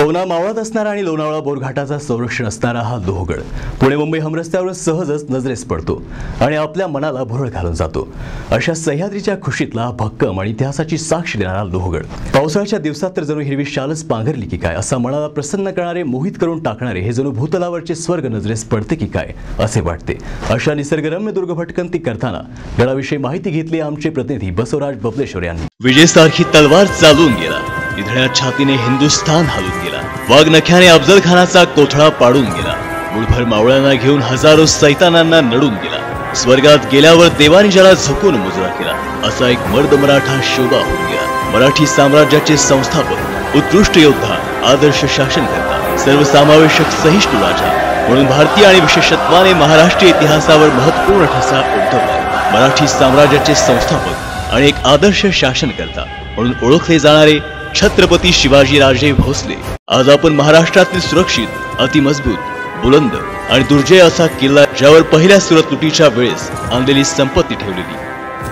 पवना मावळत असणारा आणि लोणावळा बोरघाटाचा संरक्षण असणारा हा लोहगड. पुणे मुंबई हमरस्त्यावर सहजच नजरेस पडतो आणि आपल्या मनाला भुरळ घालून जातो. अशा सह्याद्रीच्या खुशीतला भक्कम आणि इतिहासाची साक्ष देणारा लोहगड. पावसाळ्याच्या दिवसात तर जणू हिरवी शालच पांघरली की काय असा मनाला प्रसन्न करणारे मोहित करून टाकणारे हे जणू भूतलावरचे स्वर्ग नजरेस पडते की काय असे वाटते. अशा निसर्गरम्य दुर्ग भटकंती करताना गडाविषयी माहिती घेतली आमचे प्रतिनिधी बसवराज बबलेश्वर यांनी. विजयसारखी तलवार चालून गेला. इधळ्या छातीने हिंदुस्थान हलून वाघ वाघनख्याने अफजल खानाचा कोथळा पाडून गेला. मुळभर मावळ्यांना घेऊन हजारो सैतानांना नडून गेला. स्वर्गात गेल्यावर देवानी ज्याला झुकून मुजरा केला असा एक मर्द मराठा शोभा होऊन गेला. मराठी साम्राज्याचे संस्थापक उत्कृष्ट योद्धा आदर्श शासनकर्ता सर्वसमावेशक सहिष्णू राजा. म्हणून भारतीय आणि विशेषत्वाने महाराष्ट्रीय इतिहासावर महत्त्वपूर्ण ठसा उमटवला. मराठी साम्राज्याचे संस्थापक आणि एक आदर्श शासनकर्ता म्हणून ओळखले जाणारे छत्रपती शिवाजीराजे भोसले. आज आपण महाराष्ट्रातील सुरक्षित अतिमजबूत बुलंद आणि दुर्जय असा किल्ला ज्यावर पहिल्या सुरत लुटीच्या वेळेस आणलेली संपत्ती ठेवलेली.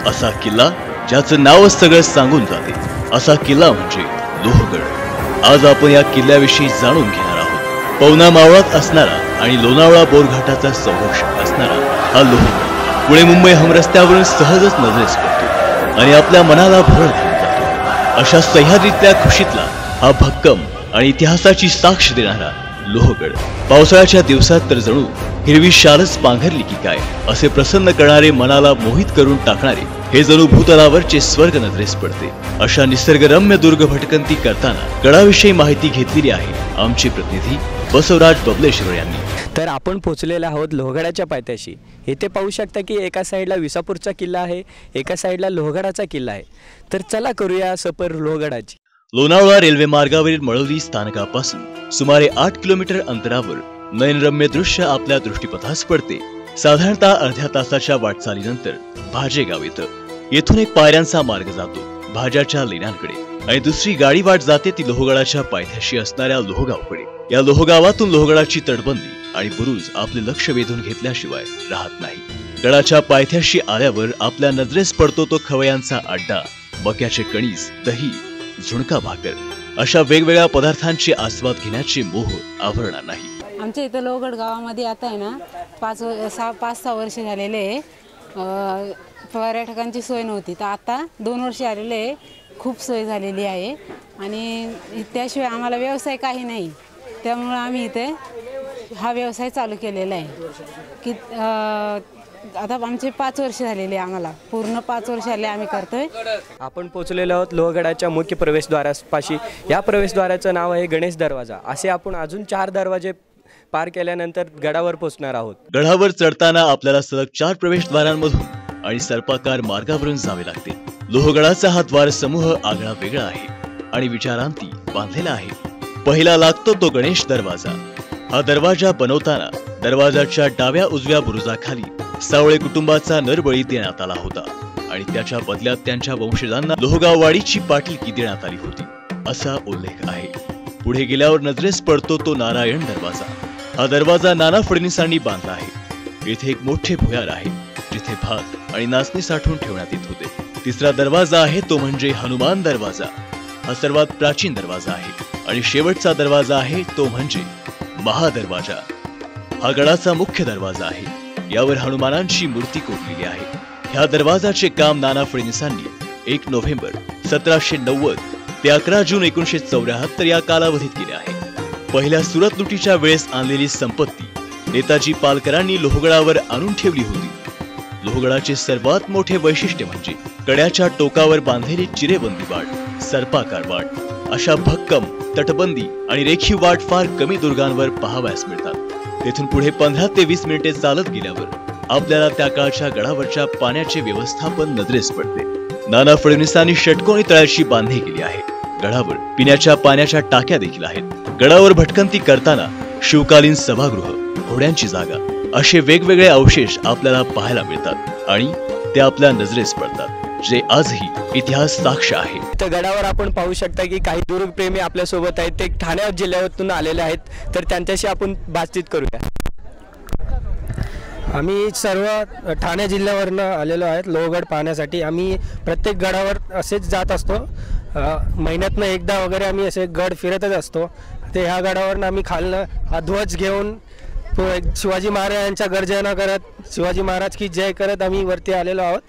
असा किल्ला ज्याचं नावच सगळं सांगून जाते. असा किल्ला म्हणजे लोहगड. आज आपण या किल्ल्याविषयी जाणून घेणार आहोत. पवना मावळात असणारा आणि लोणावळा बोरघाटाचा संरक्षक असणारा हा लोहगड पुणे मुंबई हमरस्त्यावरून सहजच नजरेस पडतो आणि आपल्या मनाला भर घालून अशा सह्याद्रीतल्या खुशीतला हा भक्कम आणि इतिहासाची साक्ष देणारा लोहगड. पावसाळ्याच्या दिवसात तर जणू हिरवी शालच पांघरली की काय असे प्रसन्न करणारे मनाला मोहित करून टाकणारे हे जणू भूतलावरचे स्वर्ग नजरेस पडते. अशा निसर्गरम्य दुर्ग भटकंती करताना गडाविषयी माहिती घेतलेली आहे आमचे प्रतिनिधी बसवराज बबलेश्वर यांनी. तर आपण पोचलेलो आहोत लोहगडाच्या पायथ्याशी. येथे पाहू शकता की एका साईडला विसापूरचा किल्ला आहे एका साईडला लोहगडाचा किल्ला आहे. तर चला करूया सफर लोहगडाची. लोणावळा रेल्वे मार्गावरील मळवली स्थानकापासून सुमारे आठ किलोमीटर अंतरावर नयनरम्य दृश्य आपल्या दृष्टीपथास पडते. साधारणतः अर्ध्या तासाच्या वाटचालीनंतर भाजे गाव येतं. येथून एक पायऱ्यांचा मार्ग जातो भाज्याच्या लेण्यांकडे. आणि दुसरी गाडी वाट जाते ती लोहगडाच्या पायथ्याशी असणाऱ्या लोहगावकडे. या लोहगावातून लोहगडाची तटबंदी आणि बुरुज आपले लक्ष वेधून घेतल्याशिवाय राहत नाही. गडाच्या पायथ्याशी आल्यावर आपल्या नजरेस पडतो तो खवयांचा अड्डा मक्याचे कणीस दही झुणका भाकर. अशा वेगवेगळ्या पदार्थांची आस्वाद घेण्याची मोह आवरणार नाही. आमच्या इथं लोहगड गावामध्ये आता आहे ना पाच व- सहा पाच सहा वर्ष झालेले आहे. पर्यटकांची सोय नव्हती. तर आता दोन वर्ष आलेले आहे. खूप सोय झालेली आहे. आणि त्याशिवाय आम्हाला व्यवसाय काही नाही. त्यामुळं आम्ही इथे हा व्यवसाय चालू केलेला आहे. की आता आमचे पाच वर्ष झालेले आहे आम्हाला. पूर्ण पाच वर्ष आले आम्ही करतोय. आपण पोचलेलो आहोत लोहगडाच्या मुख्य प्रवेशद्वारापाशी. या प्रवेशद्वाराचं नाव आहे गणेश दरवाजा. असे आपण अजून चार दरवाजे पार केल्यानंतर गडावर पोचणार आहोत. गडावर चढताना आपल्याला सलग चार प्रवेशद्वारांमधून आणि सर्पाकार मार्गावरून जावे लागते. लोहगडाचा हा द्वार समूह आगळा वेगळा आहे आणि विचारांती बांधलेला आहे. पहिला लागतो तो गणेश दरवाजा. हा दरवाजा बनवताना दरवाजाच्या डाव्या उजव्या बुरुजाखाली सावळे कुटुंबाचा नरबळी देण्यात आला होता आणि त्याच्या बदल्यात त्यांच्या वंशजांना लोहगाववाडीची पाटीलकी देण्यात आली होती असा उल्लेख आहे. पुढे गेल्यावर नजरेस पडतो तो नारायण दरवाजा. हा दरवाजा नाना फडणवीसांनी बांधला आहे. येथे एक मोठे भुयार आहे जिथे भात आणि नाचणी साठवून ठेवण्यात येत होते. तिसरा दरवाजा आहे तो म्हणजे हनुमान दरवाजा. हा सर्वात प्राचीन दरवाजा आहे आणि शेवटचा दरवाजा आहे तो म्हणजे महादरवाजा. हा गडाचा मुख्य दरवाजा आहे. यावर हनुमानांची मूर्ती कोरलेली आहे. ह्या दरवाजाचे काम नाना फडणवीसांनी. एक नोव्हेंबर सतराशे नव्वद ते अकरा जून एकोणीशे चौऱ्याहत्तर या कालावधीत केले आहे. पहिल्या सुरत लुटीच्या वेळेस आणलेली संपत्ती नेताजी पालकरांनी लोहगडावर आणून ठेवली होती. लोहगडाचे सर्वात मोठे वैशिष्ट्य म्हणजे कड्याच्या टोकावर बांधलेली चिरेबंदी वाट सर्पाकार वाट. अशा भक्कम तटबंदी आणि रेखीव वाट फार कमी दुर्गांवर पाहावयास मिळतात. तेथून पुढे पंधरा ते वीस मिनिटे चालत गेल्यावर आपल्याला त्या काळच्या गडावरच्या पाण्याचे व्यवस्थापन नजरेस पडते. नाना फडणवीसांनी षटकोणी तळ्याची बांधणी केली आहे. गडावर पिण्याच्या पाण्याच्या टाक्या देखील आहेत. गडावर भटकंती करताना शिवकालीन सभागृह घोड्यांची जागा असे वेगवेगळे अवशेष आपल्याला पाहायला मिळतात आणि ते आपल्या नजरेस पडतात. जे आजही इतिहास साक्ष आहे. तर गडावर आपण पाहू शकता की काही दुर्गप्रेमी आपल्यासोबत आहेत. ते ठाणे जिल्ह्यातून आलेले आहेत. तर त्यांच्याशी आपण बातचीत करूया. आम्ही सर्व ठाणे जिल्ह्यावरनं आलेलो आहेत लोहगड पाहण्यासाठी. आम्ही प्रत्येक गडावर असेच जात असतो. महिन्यातनं एकदा वगैरे आम्ही असे गड फिरतच असतो. ते ह्या गडावरनं आम्ही खालनं हा ध्वज घेऊन तो एक शिवाजी महाराजांच्या गर्जना करत शिवाजी महाराज की जय करत आम्ही वरती आलेलो आहोत.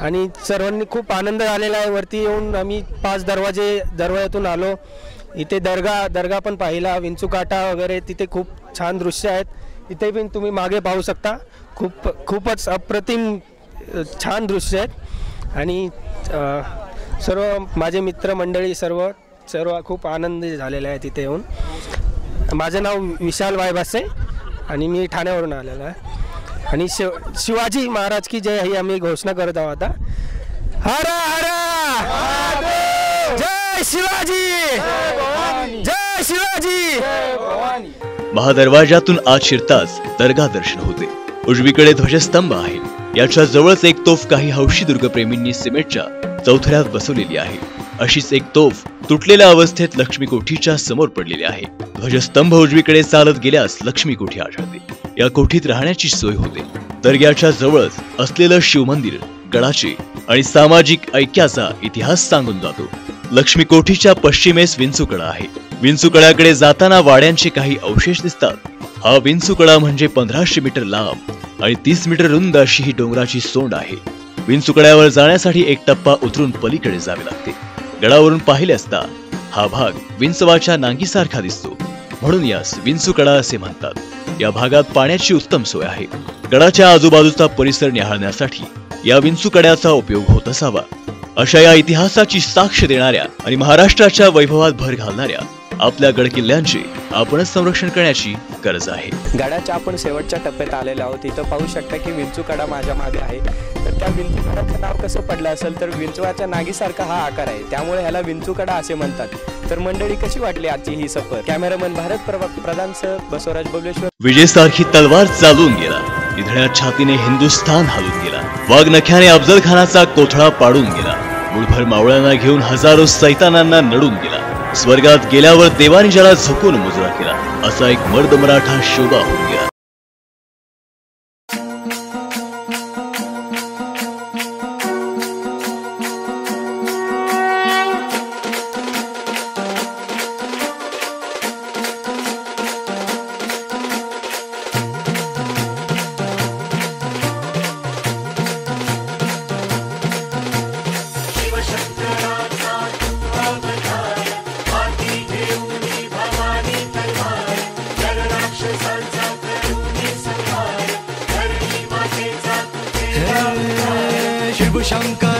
आणि सर्वांनी खूप आनंद झालेला आहे. वरती येऊन आम्ही पाच दरवाजे दरवाज्यातून आलो. इथे दर्गा दर्गा पण पाहिला. विंचूकाटा वगैरे तिथे खूप छान दृश्य आहेत. इथे पण तुम्ही मागे पाहू शकता. खूप खूपच अप्रतिम छान दृश्य आहेत. आणि सर्व माझे मित्रमंडळी सर्व सर्व खूप आनंदी झालेले आहे तिथे येऊन. माझं नाव विशाल वायबासे. आणि मी ठाण्यावरून आलेलो आहे. आणि शिव शिवाजी महाराज की जय ही आम्ही घोषणा करत आहोत आता. हरा हरा! जय शिवाजी! जय शिवाजी! महादरवाजातून आज शिरताच दर्गा दर्शन होते. उजवीकडे ध्वजस्तंभ आहे याच्या जवळच एक तोफ काही हौशी दुर्गप्रेमींनी सिमेंटच्या चौथऱ्यात बसवलेली आहे. अशीच एक तोफ तुटलेल्या अवस्थेत लक्ष्मी कोठीच्या समोर पडलेली आहे. ध्वजस्तंभ उजवीकडे चालत गेल्यास लक्ष्मी कोठी आढळते. या कोठीत राहण्याची सोय होते. दर्ग्याच्या जवळच असलेलं शिवमंदिर गडाचे आणि सामाजिक ऐक्याचा इतिहास सांगून जातो. लक्ष्मी कोठीच्या पश्चिमेस विंचुकडा आहे. विंचूकड्याकडे जाताना वाड्यांचे काही अवशेष दिसतात. हा विंचुकडा म्हणजे पंधराशे मीटर लांब आणि तीस मीटर रुंद अशी ही डोंगराची सोंड आहे. विंचुकड्यावर जाण्यासाठी एक टप्पा उतरून पलीकडे जावे लागते. गडावरून पाहिले असता हा भाग विंचवाच्या नांगीसारखा दिसतो. म्हणून यास विंचूकडा असे म्हणतात. या भागात पाण्याची उत्तम सोय आहे. गडाच्या आजूबाजूचा परिसर निहाळण्यासाठी या विंचूकड्याचा उपयोग होत असावा. अशा या इतिहासाची साक्ष देणाऱ्या आणि महाराष्ट्राच्या वैभवात भर घालणाऱ्या आपल्या गडकिल्ल्यांचे आपणच संरक्षण करण्याची गरज आहे. गडाच्या आपण शेवटच्या टप्प्यात आलेलो आहोत. इथं पाहू शकता की विंचूकडा माझ्या मागे आहे. तर त्या विंचूकडाचं नाव कसं पडलं असेल तर विंचवाच्या नागीसारखा हा आकार आहे. त्यामुळे ह्याला विंचूकडा असे म्हणतात. तर मंडळी कशी वाटली आजची ही सफर? कॅमेरामन भारत प्रधान प्रधानसह बसवराज बबलेश्वर. विजयसारखी तलवार चालून गेला. निधड्या छातीने हिंदुस्थान हलून गेला. वाघनख्याने अफजल खानाचा कोथळा पाडून गेला. मुळभर मावळ्यांना घेऊन हजारो सैतानांना नडून गेला. स्वर्गात गेल्यावर देवानी ज्याला झोपून मुजरा केला असा एक मर्द मराठा शोभा होऊन गेला. 唱歌